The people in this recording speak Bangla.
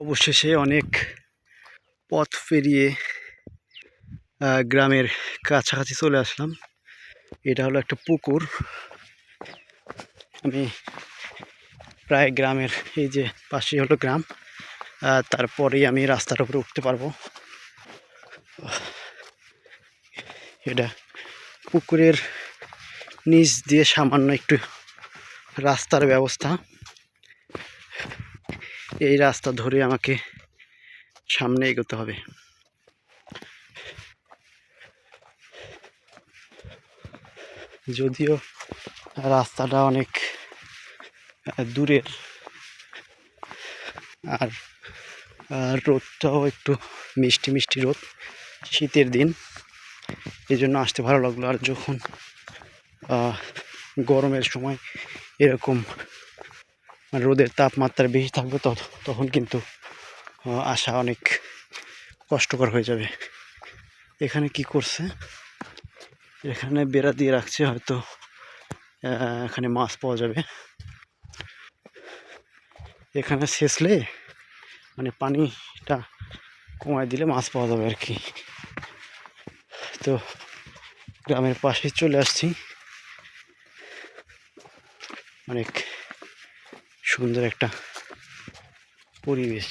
অবশেষে অনেক পথ পেরিয়ে গ্রামের কাছাকাছি চলে আসলাম। এটা হলো একটা পুকুর। আমি প্রায় গ্রামের এই যে পাশেই হলো গ্রাম তারপরেই আমি রাস্তার উপরে উঠতে পারব। এটা পুকুরের নিচ দিয়ে সামান্য একটু রাস্তার ব্যবস্থা। এই রাস্তা ধরে আমাকে সামনে এগোতে হবে। যদিও রাস্তাটা অনেক দূরের, আর রোদটাও একটু মিষ্টি মিষ্টি রোদ শীতের দিন। এই জন্য আসতে ভালো লাগল। আর যখন গরমের সময় এরকম রোদের তাপমাত্রা বেশি থাকবে তখ- তখন কিন্তু আসা অনেক কষ্টকর হয়ে যাবে। এখানে কি করছে? এখানে বেড়া দিয়ে রাখছে, হয়তো এখানে মাছ পাওয়া যাবে। এখানে শেষলে মানে পানিটা কমায় দিলে মাছ পাওয়া যাবে আর কি। তো, গ্রামের পাশে চলে আসছি। অনেক সুন্দর একটা পরিবেশ।